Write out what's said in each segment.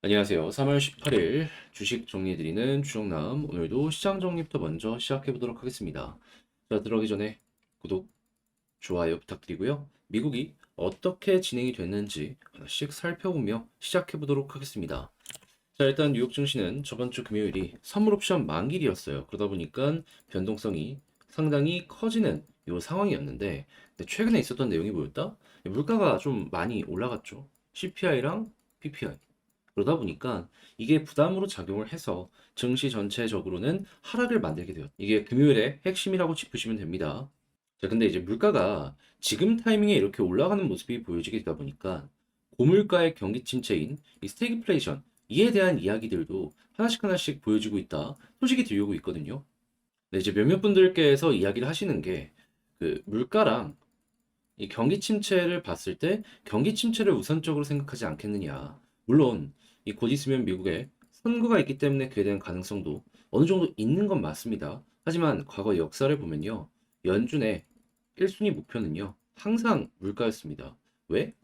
안녕하세요. 3월 18일 주식 정리해드리는 주정남. 오늘도 시장 정리부터 먼저 시작해보도록 하겠습니다. 자, 들어가기 전에 구독, 좋아요 부탁드리고요. 미국이 어떻게 진행이 됐는지 하나씩 살펴보며 시작해보도록 하겠습니다. 자, 일단 뉴욕 증시는 저번 주 금요일이 선물 옵션 만기일이었어요. 그러다 보니까 변동성이 상당히 커지는 요 상황이었는데 최근에 있었던 내용이 뭐였다? 물가가 좀 많이 올라갔죠. CPI랑 PPI. 그러다 보니까 이게 부담으로 작용을 해서 증시 전체적으로는 하락을 만들게 되었. 이게 금요일의 핵심이라고 짚으시면 됩니다. 자, 근데 이제 물가가 지금 타이밍에 이렇게 올라가는 모습이 보여지게 되다 보니까 고물가의 경기 침체인 이 스태그플레이션 이에 대한 이야기들도 하나씩 하나씩 보여지고 있다. 소식이 들려오고 있거든요. 네, 이제 몇몇 분들께서 이야기를 하시는 게 그 물가랑 이 경기 침체를 봤을 때 경기 침체를 우선적으로 생각하지 않겠느냐. 물론 이 곧 있으면 미국에 선거가 있기 때문에 그에 대한 가능성도 어느 정도 있는 건 맞습니다. 하지만 과거 역사를 보면요. 연준의 1순위 목표는요. 항상 물가였습니다. 왜?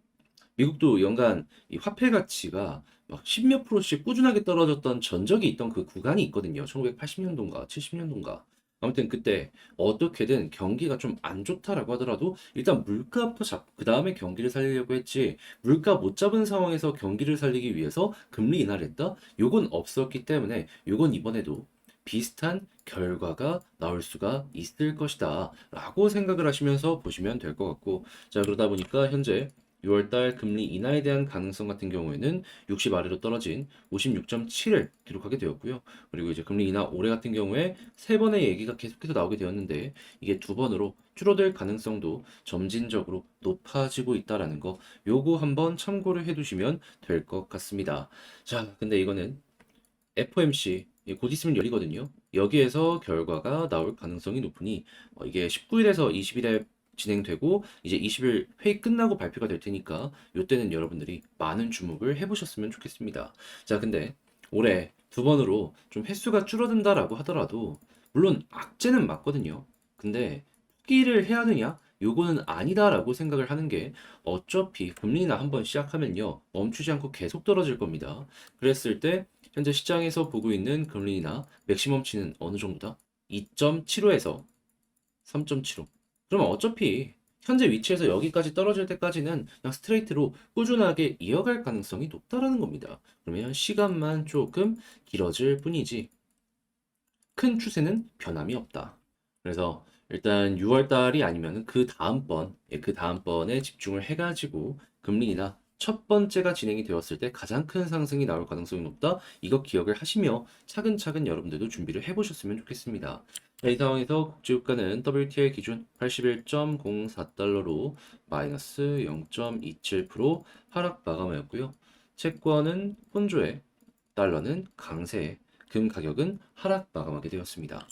미국도 연간 이 화폐 가치가 막 10몇 프로씩 꾸준하게 떨어졌던 전적이 있던 그 구간이 있거든요. 1980년도인가 70년도인가. 아무튼 그때 어떻게든 경기가 좀 안 좋다라고 하더라도 일단 물가부터 잡고 그 다음에 경기를 살리려고 했지 물가 못 잡은 상황에서 경기를 살리기 위해서 금리 인하를 했다? 요건 없었기 때문에 요건 이번에도 비슷한 결과가 나올 수가 있을 것이다 라고 생각을 하시면서 보시면 될 것 같고 자 그러다 보니까 현재 6월달 금리 인하에 대한 가능성 같은 경우에는 60 아래로 떨어진 56.7을 기록하게 되었고요. 그리고 이제 금리 인하 올해 같은 경우에 세 번의 얘기가 계속해서 나오게 되었는데 이게 두 번으로 줄어들 가능성도 점진적으로 높아지고 있다라는 거 요거 한번 참고를 해두시면 될 것 같습니다. 자, 근데 이거는 FOMC 예, 곧 있으면 열리거든요. 여기에서 결과가 나올 가능성이 높으니 어, 이게 19일에서 20일에 진행되고 이제 20일 회의 끝나고 발표가 될 테니까 이때는 여러분들이 많은 주목을 해보셨으면 좋겠습니다. 자, 근데 올해 두 번으로 좀 횟수가 줄어든다라고 하더라도 물론 악재는 맞거든요. 근데 포기를 해야 하느냐? 요거는 아니다라고 생각을 하는 게 어차피 금리나 한번 시작하면요 멈추지 않고 계속 떨어질 겁니다. 그랬을 때 현재 시장에서 보고 있는 금리나 맥시멈치는 어느 정도다? 2.75에서 3.75. 그러면 어차피 현재 위치에서 여기까지 떨어질 때까지는 그냥 스트레이트로 꾸준하게 이어갈 가능성이 높다라는 겁니다. 그러면 시간만 조금 길어질 뿐이지 큰 추세는 변함이 없다. 그래서 일단 6월 달이 아니면 그 다음번, 예, 그 다음번에 집중을 해가지고 금리나 첫 번째가 진행이 되었을 때 가장 큰 상승이 나올 가능성이 높다. 이거 기억을 하시며 차근차근 여러분들도 준비를 해보셨으면 좋겠습니다. 자, 이 상황에서 국제유가는 WTI 기준 81.04달러로 마이너스 0.27% 하락 마감하였고요. 채권은 혼조에, 달러는 강세에, 금 가격은 하락 마감하게 되었습니다.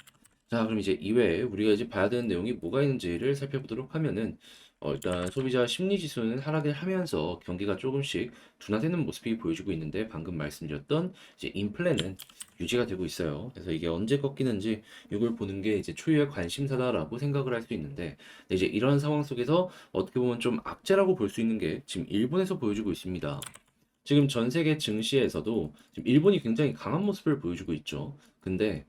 자, 그럼 이제 이외에 우리가 이제 봐야 되는 내용이 뭐가 있는지를 살펴보도록 하면은 어, 일단 소비자 심리 지수는 하락을 하면서 경기가 조금씩 둔화되는 모습이 보여주고 있는데 방금 말씀드렸던 이제 인플레는 유지가 되고 있어요. 그래서 이게 언제 꺾이는지 이걸 보는 게 이제 초유의 관심사다라고 생각을 할 수 있는데 이제 이런 상황 속에서 어떻게 보면 좀 악재라고 볼 수 있는 게 지금 일본에서 보여주고 있습니다. 지금 전 세계 증시에서도 지금 일본이 굉장히 강한 모습을 보여주고 있죠. 근데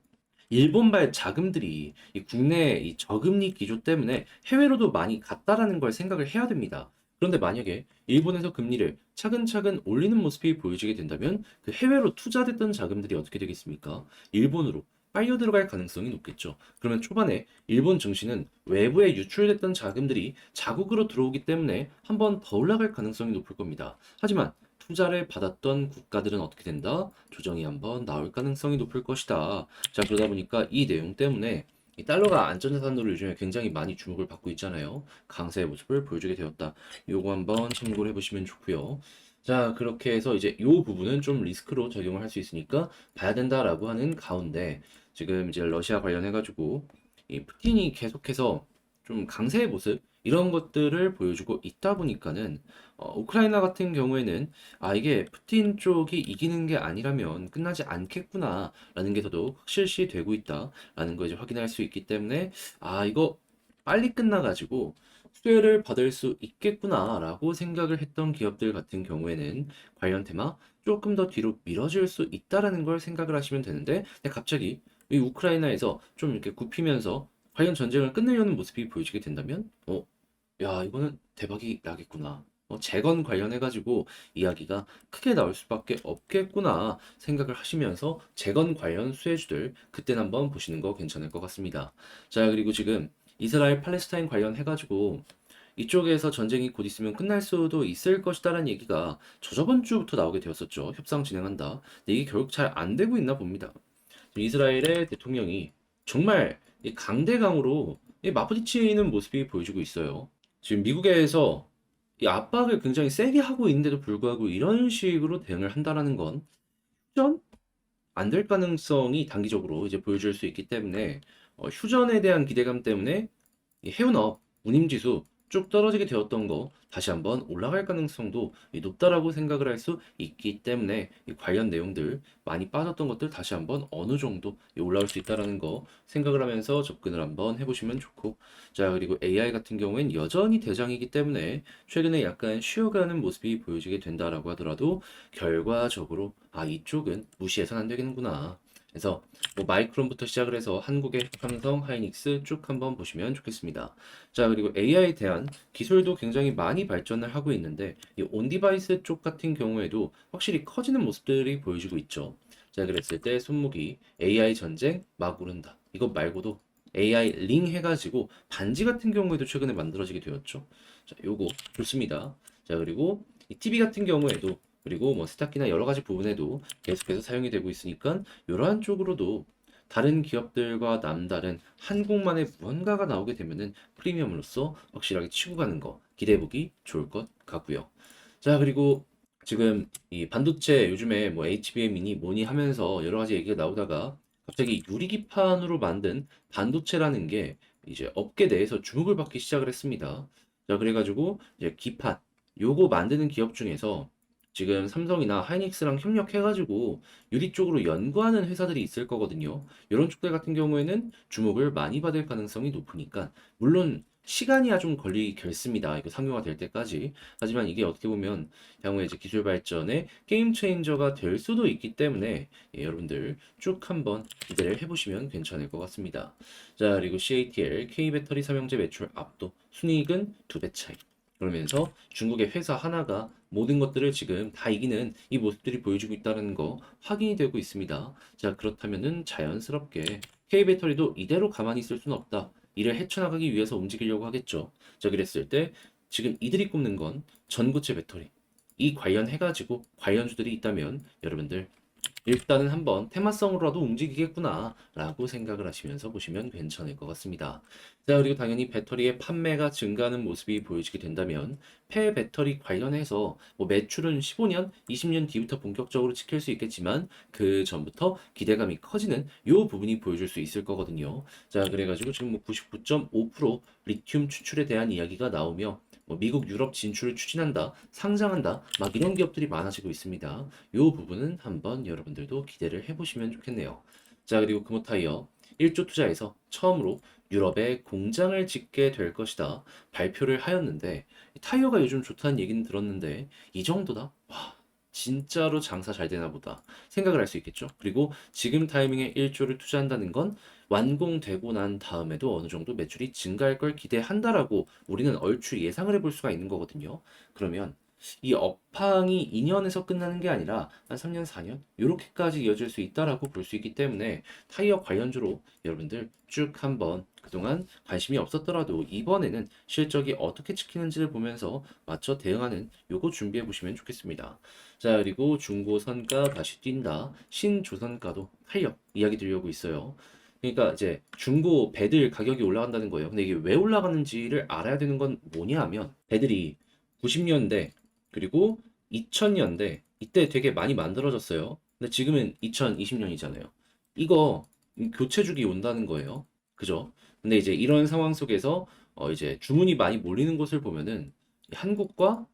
일본발 자금들이 이 국내 이 저금리 기조 때문에 해외로도 많이 갔다라는 걸 생각을 해야 됩니다. 그런데 만약에 일본에서 금리를 차근차근 올리는 모습이 보여지게 된다면 그 해외로 투자됐던 자금들이 어떻게 되겠습니까? 일본으로 빨려 들어갈 가능성이 높겠죠. 그러면 초반에 일본 증시는 외부에 유출됐던 자금들이 자국으로 들어오기 때문에 한 번 더 올라갈 가능성이 높을 겁니다. 하지만 투자를 받았던 국가들은 어떻게 된다? 조정이 한번 나올 가능성이 높을 것이다. 자, 그러다 보니까 이 내용 때문에 이 달러가 안전자산으로 요즘에 굉장히 많이 주목을 받고 있잖아요. 강세의 모습을 보여주게 되었다. 요거 한번 참고를 해보시면 좋고요. 자, 그렇게 해서 이제 요 부분은 좀 리스크로 적용을 할 수 있으니까 봐야 된다라고 하는 가운데 지금 이제 러시아 관련해가지고 이 푸틴이 계속해서 좀 강세의 모습 이런 것들을 보여주고 있다 보니까는 어, 우크라이나 같은 경우에는 아 이게 푸틴 쪽이 이기는 게 아니라면 끝나지 않겠구나라는 게 더더욱 확실시 되고 있다라는 거 이제 확인할 수 있기 때문에 아 이거 빨리 끝나가지고 수혜를 받을 수 있겠구나라고 생각을 했던 기업들 같은 경우에는 관련 테마 조금 더 뒤로 미뤄질 수 있다라는 걸 생각을 하시면 되는데 갑자기 이 우크라이나에서 좀 이렇게 굽히면서 과연 전쟁을 끝내려는 모습이 보여지게 된다면 어, 야 이거는 대박이 나겠구나. 어, 재건 관련해가지고 이야기가 크게 나올 수밖에 없겠구나 생각을 하시면서 재건 관련 수혜주들 그때 한번 보시는 거 괜찮을 것 같습니다. 자, 그리고 지금 이스라엘 팔레스타인 관련해가지고 이쪽에서 전쟁이 곧 있으면 끝날 수도 있을 것이다라는 얘기가 저저번 주부터 나오게 되었었죠. 협상 진행한다. 근데 이게 결국 잘 안 되고 있나 봅니다. 이스라엘의 대통령이 정말 이 강대강으로 이 맞부딪히는 모습이 보여지고 있어요. 지금 미국에서 이 압박을 굉장히 세게 하고 있는데도 불구하고 이런 식으로 대응을 한다라는 건 휴전 안 될 가능성이 단기적으로 이제 보여줄 수 있기 때문에 어, 휴전에 대한 기대감 때문에 이 해운업 운임지수 쭉 떨어지게 되었던 거 다시 한번 올라갈 가능성도 이 높다라고 생각을 할 수 있기 때문에 이 관련 내용들 많이 빠졌던 것들 다시 한번 어느 정도 이 올라올 수 있다라는 거 생각을 하면서 접근을 한번 해보시면 좋고 자 그리고 AI 같은 경우엔 여전히 대장이기 때문에 최근에 약간 쉬어가는 모습이 보여지게 된다라고 하더라도 결과적으로 아 이쪽은 무시해서는 안 되겠는구나 그래서 뭐 마이크론부터 시작을 해서 한국의 삼성, 하이닉스 쭉 한번 보시면 좋겠습니다. 자, 그리고 AI에 대한 기술도 굉장히 많이 발전을 하고 있는데 이 온디바이스 쪽 같은 경우에도 확실히 커지는 모습들이 보여지고 있죠. 자, 그랬을 때 손목이 AI 전쟁 막 오른다. 이것 말고도 AI 링 해가지고 반지 같은 경우에도 최근에 만들어지게 되었죠. 자, 요거 좋습니다. 자, 그리고 이 TV 같은 경우에도 그리고 뭐 세탁기나 여러 가지 부분에도 계속해서 사용이 되고 있으니까 이러한 쪽으로도 다른 기업들과 남다른 한국만의 무언가가 나오게 되면은 프리미엄으로서 확실하게 치고 가는 거 기대해 보기 좋을 것 같고요. 자, 그리고 지금 이 반도체 요즘에 뭐 HBM이니 뭐니 하면서 여러 가지 얘기가 나오다가 갑자기 유리기판으로 만든 반도체라는 게 이제 업계 내에서 주목을 받기 시작을 했습니다. 자, 그래가지고 이제 기판 요거 만드는 기업 중에서 지금 삼성이나 하이닉스랑 협력해가지고 유리 쪽으로 연구하는 회사들이 있을 거거든요. 이런 쪽들 같은 경우에는 주목을 많이 받을 가능성이 높으니까 물론 시간이야 좀 걸리겠습니다. 이거 상용화 될 때까지. 하지만 이게 어떻게 보면 향후에 이제 기술 발전의 게임 체인저가 될 수도 있기 때문에 예, 여러분들 쭉 한번 기대를 해보시면 괜찮을 것 같습니다. 자, 그리고 CATL K배터리 삼형제 매출 압도 순이익은 두 배 차이. 그러면서 중국의 회사 하나가 모든 것들을 지금 다 이기는 이 모습들이 보여주고 있다는 거 확인이 되고 있습니다. 자, 그렇다면은 자연스럽게 K배터리도 이대로 가만히 있을 수는 없다. 이를 헤쳐나가기 위해서 움직이려고 하겠죠. 자, 그랬을 때 지금 이들이 꼽는 건 전고체 배터리. 이 관련해가지고 관련주들이 있다면 여러분들 일단은 한번 테마성으로라도 움직이겠구나 라고 생각을 하시면서 보시면 괜찮을 것 같습니다. 자, 그리고 당연히 배터리의 판매가 증가하는 모습이 보여지게 된다면 폐 배터리 관련해서 뭐 매출은 15년, 20년 뒤부터 본격적으로 지킬 수 있겠지만 그 전부터 기대감이 커지는 요 부분이 보여줄 수 있을 거거든요. 자, 그래가지고 지금 뭐 99.5% 리튬 추출에 대한 이야기가 나오며 뭐 미국, 유럽 진출을 추진한다, 상장한다, 막 이런 기업들이 많아지고 있습니다. 이 부분은 한번 여러분들도 기대를 해보시면 좋겠네요. 자, 그리고 금호타이어 1조 투자에서 처음으로 유럽에 공장을 짓게 될 것이다. 발표를 하였는데, 타이어가 요즘 좋다는 얘기는 들었는데, 이 정도다? 와, 진짜로 장사 잘 되나 보다. 생각을 할 수 있겠죠. 그리고 지금 타이밍에 1조를 투자한다는 건 완공되고 난 다음에도 어느 정도 매출이 증가할 걸 기대한다라고 우리는 얼추 예상을 해볼 수가 있는 거거든요. 그러면 이 업황이 2년에서 끝나는 게 아니라 한 3년, 4년 이렇게까지 이어질 수 있다라고 볼 수 있기 때문에 타이어 관련주로 여러분들 쭉 한번 그동안 관심이 없었더라도 이번에는 실적이 어떻게 찍히는지를 보면서 맞춰 대응하는 요거 준비해 보시면 좋겠습니다. 자, 그리고 중고선가 다시 뛴다. 신조선가도 탄력 이야기 드리려고 있어요. 그러니까 이제 중고 배들 가격이 올라간다는 거예요. 근데 이게 왜 올라가는지를 알아야 되는 건 뭐냐 하면 배들이 90년대 그리고 2000년대 이때 되게 많이 만들어졌어요. 근데 지금은 2020년이잖아요. 이거 교체주기 온다는 거예요. 그죠? 근데 이제 이런 상황 속에서 어 이제 주문이 많이 몰리는 곳을 보면은 한국과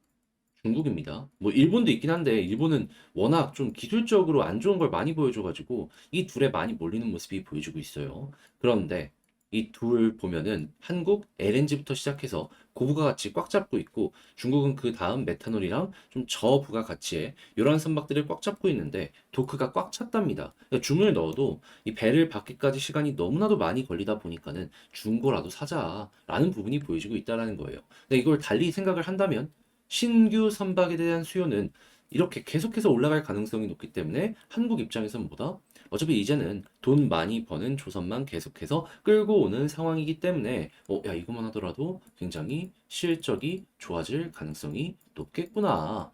중국입니다. 뭐 일본도 있긴 한데 일본은 워낙 좀 기술적으로 안 좋은 걸 많이 보여줘가지고 이 둘에 많이 몰리는 모습이 보여주고 있어요. 그런데 이 둘 보면은 한국 LNG부터 시작해서 고부가 가치 꽉 잡고 있고 중국은 그 다음 메탄올이랑 좀 저부가 가치에 이러한 선박들을 꽉 잡고 있는데 도크가 꽉 찼답니다. 그러니까 주문을 넣어도 이 배를 받기까지 시간이 너무나도 많이 걸리다 보니까는 중고라도 사자라는 부분이 보여지고 있다라는 거예요. 근데 이걸 달리 생각을 한다면 신규 선박에 대한 수요는 이렇게 계속해서 올라갈 가능성이 높기 때문에 한국 입장에서는 뭐다? 어차피 이제는 돈 많이 버는 조선만 계속해서 끌고 오는 상황이기 때문에 어, 야 이것만 하더라도 굉장히 실적이 좋아질 가능성이 높겠구나.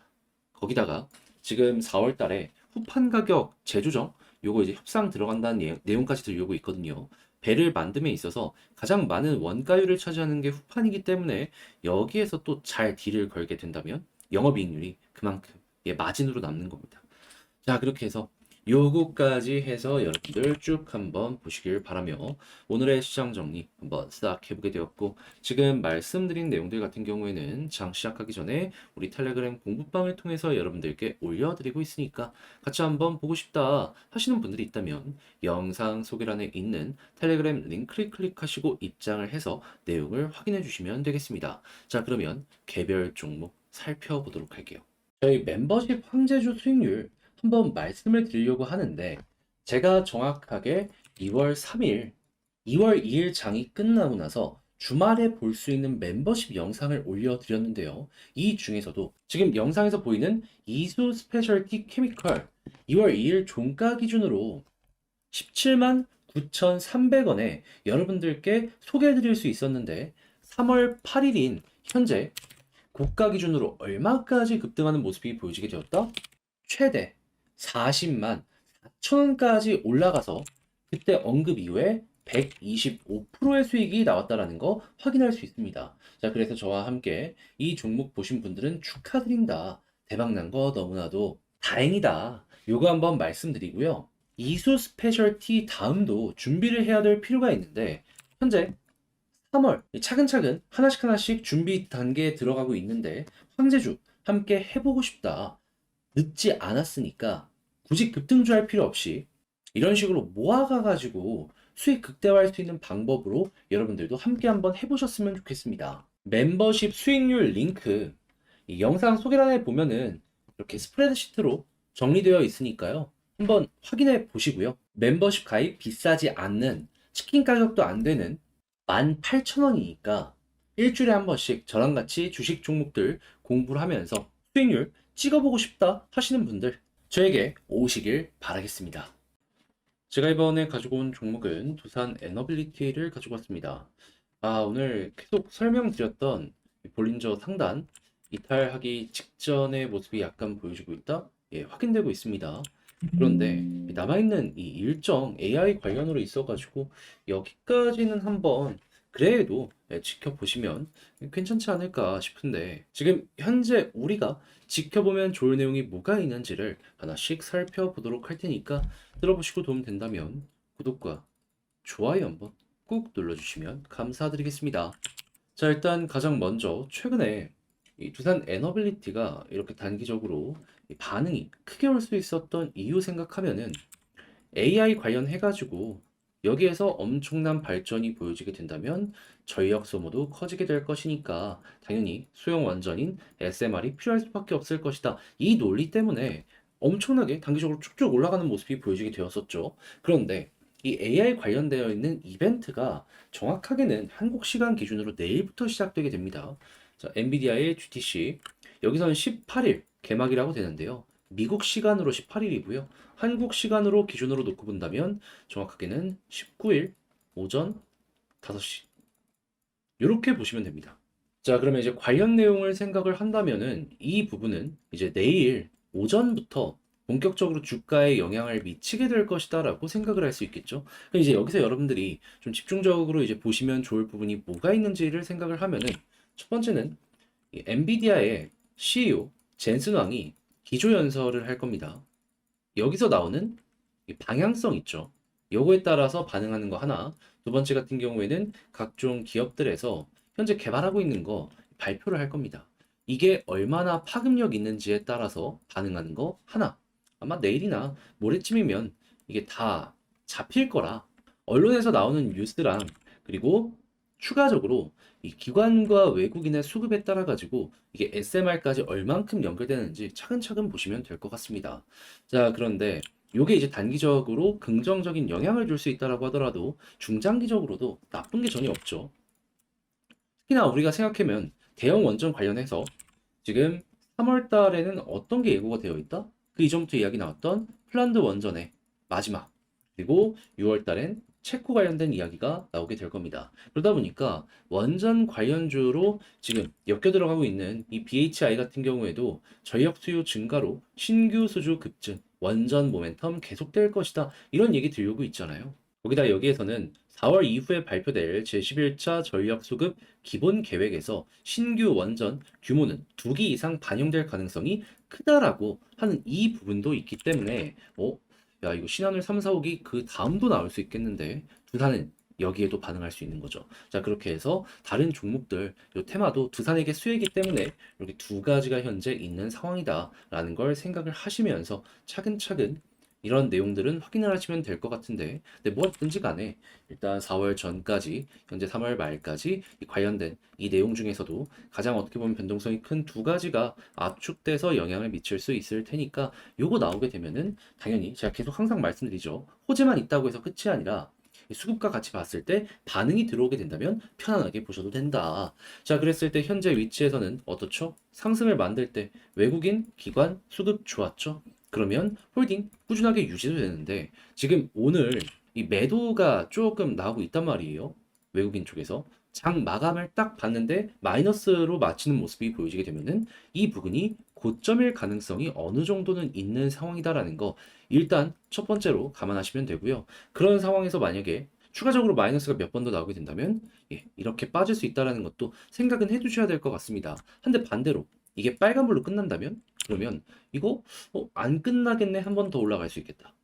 거기다가 지금 4월 달에 후판 가격 재조정 요거 이제 협상 들어간다는 예- 내용까지 들려오고 있거든요. 배를 만듦에 있어서 가장 많은 원가율을 차지하는 게 후판이기 때문에 여기에서 또 잘 딜을 걸게 된다면 영업이익률이 그만큼 예, 마진으로 남는 겁니다. 자, 그렇게 해서 요거까지 해서 여러분들 쭉 한번 보시길 바라며 오늘의 시장 정리 한번 싹 해보게 되었고 지금 말씀드린 내용들 같은 경우에는 장 시작하기 전에 우리 텔레그램 공부방을 통해서 여러분들께 올려드리고 있으니까 같이 한번 보고 싶다 하시는 분들이 있다면 영상 소개란에 있는 텔레그램 링크를 클릭하시고 입장을 해서 내용을 확인해 주시면 되겠습니다. 자, 그러면 개별 종목 살펴보도록 할게요. 저희 멤버십 황제주 수익률 한번 말씀을 드리려고 하는데 제가 정확하게 2월 3일, 2월 2일 장이 끝나고 나서 주말에 볼 수 있는 멤버십 영상을 올려드렸는데요. 이 중에서도 지금 영상에서 보이는 이수 스페셜티 케미컬 2월 2일 종가 기준으로 17만 9,300원에 여러분들께 소개해드릴 수 있었는데 3월 8일인 현재 고가 기준으로 얼마까지 급등하는 모습이 보여지게 되었다? 최대 40만 4천원까지 올라가서 그때 언급 이후에 125%의 수익이 나왔다라는 거 확인할 수 있습니다. 자, 그래서 저와 함께 이 종목 보신 분들은 축하드린다. 대박난 거 너무나도 다행이다. 요거 한번 말씀드리고요. 이수 스페셜티 다음도 준비를 해야 될 필요가 있는데 현재 3월 차근차근 하나씩 하나씩 준비 단계에 들어가고 있는데 황제주 함께 해보고 싶다. 늦지 않았으니까 굳이 급등주할 필요 없이 이런 식으로 모아가 가지고 수익 극대화할 수 있는 방법으로 여러분들도 함께 한번 해보셨으면 좋겠습니다. 멤버십 수익률 링크 이 영상 소개란에 보면은 이렇게 스프레드 시트로 정리되어 있으니까요. 한번 확인해 보시고요. 멤버십 가입 비싸지 않는 치킨 가격도 안 되는 18,000원이니까 일주일에 한 번씩 저랑 같이 주식 종목들 공부를 하면서 수익률 찍어보고 싶다 하시는 분들 저에게 오시길 바라겠습니다. 제가 이번에 가지고 온 종목은 두산 에너빌리티를 가지고 왔습니다. 아, 오늘 계속 설명드렸던 이 볼린저 상단 이탈하기 직전의 모습이 약간 보여지고 있다? 예, 확인되고 있습니다. 그런데 이 남아있는 이 일정 AI 관련으로 있어가지고 여기까지는 한번 그래도 예, 지켜보시면 괜찮지 않을까 싶은데 지금 현재 우리가 지켜보면 좋을 내용이 뭐가 있는지를 하나씩 살펴보도록 할 테니까 들어보시고 도움 된다면 구독과 좋아요 한번 꾹 눌러주시면 감사드리겠습니다. 자, 일단 가장 먼저 최근에 이 두산 에너빌리티가 이렇게 단기적으로 이 반응이 크게 올 수 있었던 이유 생각하면은 AI 관련해가지고 여기에서 엄청난 발전이 보여지게 된다면 전력 소모도 커지게 될 것이니까 당연히 수용 원전인 SMR이 필요할 수밖에 없을 것이다. 이 논리 때문에 엄청나게 단기적으로 쭉쭉 올라가는 모습이 보여지게 되었었죠. 그런데 이 AI 관련되어 있는 이벤트가 정확하게는 한국 시간 기준으로 내일부터 시작되게 됩니다. 자, 엔비디아의 GTC 여기서는 18일 개막이라고 되는데요. 미국 시간으로 18일이고요. 한국 시간으로 기준으로 놓고 본다면 정확하게는 19일 오전 5시. 이렇게 보시면 됩니다. 자, 그러면 이제 관련 내용을 생각을 한다면은 이 부분은 이제 내일 오전부터 본격적으로 주가에 영향을 미치게 될 것이다라고 생각을 할 수 있겠죠. 이제 여기서 여러분들이 좀 집중적으로 이제 보시면 좋을 부분이 뭐가 있는지를 생각을 하면은 첫 번째는 이 엔비디아의 CEO 젠슨 왕이 기조연설을 할 겁니다. 여기서 나오는 이 방향성 있죠. 요거에 따라서 반응하는 거 하나. 두 번째 같은 경우에는 각종 기업들에서 현재 개발하고 있는 거 발표를 할 겁니다. 이게 얼마나 파급력 있는지에 따라서 반응하는 거 하나. 아마 내일이나 모레쯤이면 이게 다 잡힐 거라 언론에서 나오는 뉴스랑 그리고 추가적으로 이 기관과 외국인의 수급에 따라 가지고 이게 SMR까지 얼만큼 연결되는지 차근차근 보시면 될 것 같습니다. 자, 그런데 요게 이제 단기적으로 긍정적인 영향을 줄 수 있다라고 하더라도 중장기적으로도 나쁜 게 전혀 없죠. 특히나 우리가 생각하면 대형 원전 관련해서 지금 3월 달에는 어떤 게 예고가 되어 있다? 그 이전부터 이야기 나왔던 플란드 원전의 마지막 그리고 6월 달엔 체코 관련된 이야기가 나오게 될 겁니다. 그러다 보니까 원전 관련주로 지금 엮여 들어가고 있는 이 BHI 같은 경우에도 전력 수요 증가로 신규 수주 급증, 원전 모멘텀 계속될 것이다. 이런 얘기 들려오고 있잖아요. 거기다 여기에서는 4월 이후에 발표될 제11차 전력 수급 기본 계획에서 신규 원전 규모는 두기 이상 반영될 가능성이 크다라고 하는 이 부분도 있기 때문에 어? 야 이거 신한울 3, 4, 5기 그 다음도 나올 수 있겠는데 두산은 여기에도 반응할 수 있는 거죠. 자 그렇게 해서 다른 종목들 요 테마도 두산에게 수혜이기 때문에 이렇게 두 가지가 현재 있는 상황이다라는 걸 생각을 하시면서 차근차근 이런 내용들은 확인을 하시면 될 것 같은데, 근데 무엇든지 간에 일단 4월 전까지, 현재 3월 말까지 이 관련된 이 내용 중에서도 가장 어떻게 보면 변동성이 큰 두 가지가 압축돼서 영향을 미칠 수 있을 테니까 요거 나오게 되면은 당연히 제가 계속 항상 말씀드리죠. 호재만 있다고 해서 끝이 아니라 이 수급과 같이 봤을 때 반응이 들어오게 된다면 편안하게 보셔도 된다. 자, 그랬을 때 현재 위치에서는 어떻죠? 상승을 만들 때 외국인, 기관, 수급 좋았죠? 그러면 홀딩 꾸준하게 유지도 되는데 지금 오늘 이 매도가 조금 나오고 있단 말이에요. 외국인 쪽에서 장 마감을 딱 봤는데 마이너스로 마치는 모습이 보여지게 되면은 이 부분이 고점일 가능성이 어느 정도는 있는 상황이다라는 거 일단 첫 번째로 감안하시면 되고요. 그런 상황에서 만약에 추가적으로 마이너스가 몇 번 더 나오게 된다면 예, 이렇게 빠질 수 있다라는 것도 생각은 해두셔야 될 것 같습니다. 한데 반대로 이게 빨간불로 끝난다면 그러면 이거 어, 안 끝나겠네 한 번 더 올라갈 수 있겠다.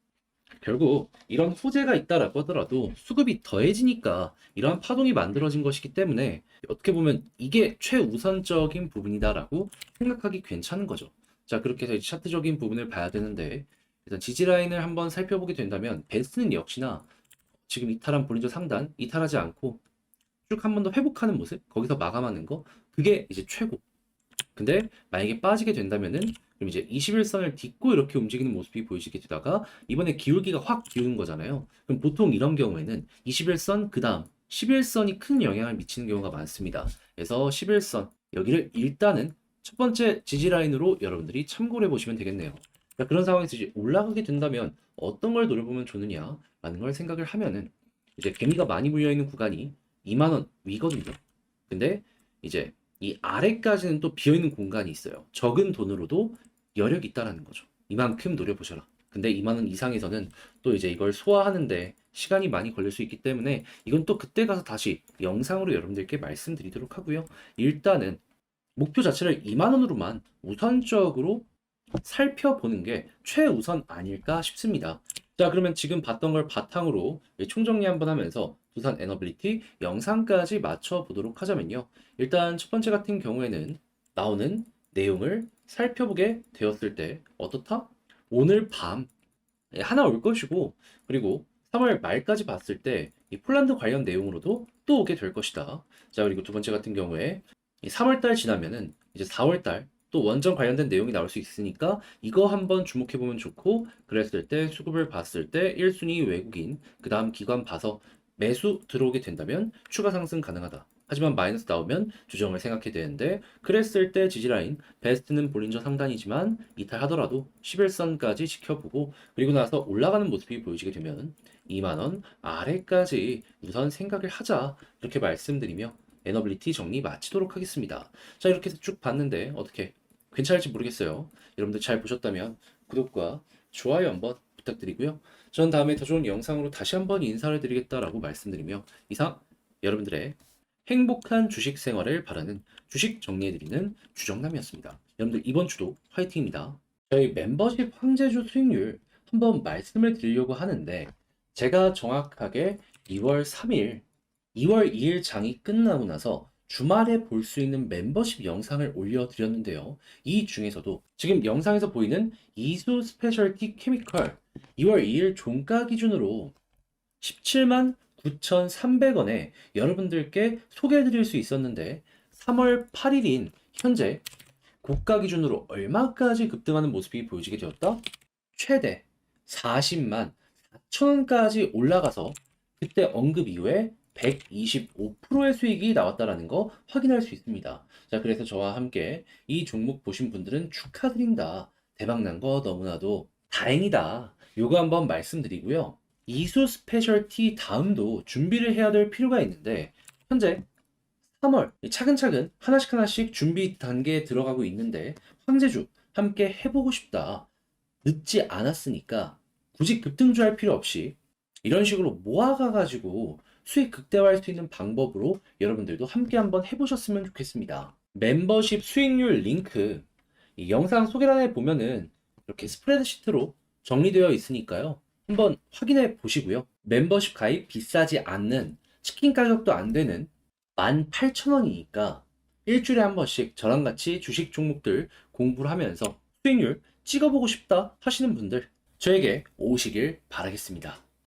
결국 이런 호재가 있다라고 하더라도 수급이 더해지니까 이러한 파동이 만들어진 것이기 때문에 어떻게 보면 이게 최우선적인 부분이다라고 생각하기 괜찮은 거죠. 자 그렇게 해서 이제 차트적인 부분을 봐야 되는데 일단 지지 라인을 한번 살펴보게 된다면 베스트는 역시나 지금 이탈한 볼린저 상단 이탈하지 않고 쭉 한 번 더 회복하는 모습 거기서 마감하는 거 그게 이제 최고. 근데 만약에 빠지게 된다면은 그럼 이제 21선을 딛고 이렇게 움직이는 모습이 보이시게 되다가 이번에 기울기가 확 기우는 거잖아요. 그럼 보통 이런 경우에는 21선 그 다음 11선이 큰 영향을 미치는 경우가 많습니다. 그래서 11선 여기를 일단은 첫 번째 지지 라인으로 여러분들이 참고를 해보시면 되겠네요. 자, 그런 상황에서 이제 올라가게 된다면 어떤 걸 노려보면 좋느냐라는 걸 생각을 하면은 이제 개미가 많이 물려 있는 구간이 2만 원 위거든요. 근데 이제 이 아래까지는 또 비어있는 공간이 있어요. 적은 돈으로도 여력이 있다라는 거죠. 이만큼 노려보셔라. 근데 2만원 이상에서는 또 이제 이걸 소화하는데 시간이 많이 걸릴 수 있기 때문에 이건 또 그때 가서 다시 영상으로 여러분들께 말씀드리도록 하고요. 일단은 목표 자체를 2만원으로만 우선적으로 살펴보는 게 최우선 아닐까 싶습니다. 자, 그러면 지금 봤던 걸 바탕으로 총정리 한번 하면서 두산 에너빌리티 영상까지 맞춰 보도록 하자면요. 일단 첫 번째 같은 경우에는 나오는 내용을 살펴보게 되었을 때 어떻다? 오늘 밤 하나 올 것이고 그리고 3월 말까지 봤을 때 이 폴란드 관련 내용으로도 또 오게 될 것이다. 자, 그리고 두 번째 같은 경우에 3월 달 지나면은 이제 4월 달 또 원전 관련된 내용이 나올 수 있으니까 이거 한번 주목해 보면 좋고 그랬을 때 수급을 봤을 때 1순위 외국인 그 다음 기관 봐서 매수 들어오게 된다면 추가 상승 가능하다. 하지만 마이너스 나오면 조정을 생각해야 되는데 그랬을 때 지지라인 베스트는 볼린저 상단이지만 이탈하더라도 11선까지 지켜보고 그리고 나서 올라가는 모습이 보여지게 되면 2만원 아래까지 우선 생각을 하자 이렇게 말씀드리며 에너빌리티 정리 마치도록 하겠습니다. 자 이렇게 해서 쭉 봤는데 어떻게 괜찮을지 모르겠어요. 여러분들 잘 보셨다면 구독과 좋아요 한번 부탁드리고요. 전 다음에 더 좋은 영상으로 다시 한번 인사를 드리겠다라고 말씀드리며 이상 여러분들의 행복한 주식 생활을 바라는 주식 정리해드리는 주정남이었습니다. 여러분들 이번 주도 화이팅입니다. 저희 멤버십 황제주 수익률 한번 말씀을 드리려고 하는데 제가 정확하게 2월 3일, 2월 2일 장이 끝나고 나서 주말에 볼 수 있는 멤버십 영상을 올려드렸는데요. 이 중에서도 지금 영상에서 보이는 이수 스페셜티 케미컬 2월 2일 종가 기준으로 17만 9,300원에 여러분들께 소개해 드릴 수 있었는데 3월 8일인 현재 고가 기준으로 얼마까지 급등하는 모습이 보여지게 되었다? 최대 40만 4천원까지 올라가서 그때 언급 이후에 125%의 수익이 나왔다라는 거 확인할 수 있습니다. 자, 그래서 저와 함께 이 종목 보신 분들은 축하드린다. 대박난 거 너무나도 다행이다. 요거 한번 말씀드리고요. 이수 스페셜티 다음도 준비를 해야 될 필요가 있는데 현재 3월 차근차근 하나씩 하나씩 준비 단계에 들어가고 있는데 황제주 함께 해보고 싶다. 늦지 않았으니까 굳이 급등주할 필요 없이 이런 식으로 모아가가지고 수익 극대화할 수 있는 방법으로 여러분들도 함께 한번 해보셨으면 좋겠습니다. 멤버십 수익률 링크 이 영상 소개란에 보면은 이렇게 스프레드 시트로 정리되어 있으니까요. 한번 확인해 보시고요. 멤버십 가입 비싸지 않는 치킨 가격도 안 되는 18,000원이니까 일주일에 한 번씩 저랑 같이 주식 종목들 공부를 하면서 수익률 찍어보고 싶다 하시는 분들 저에게 오시길 바라겠습니다.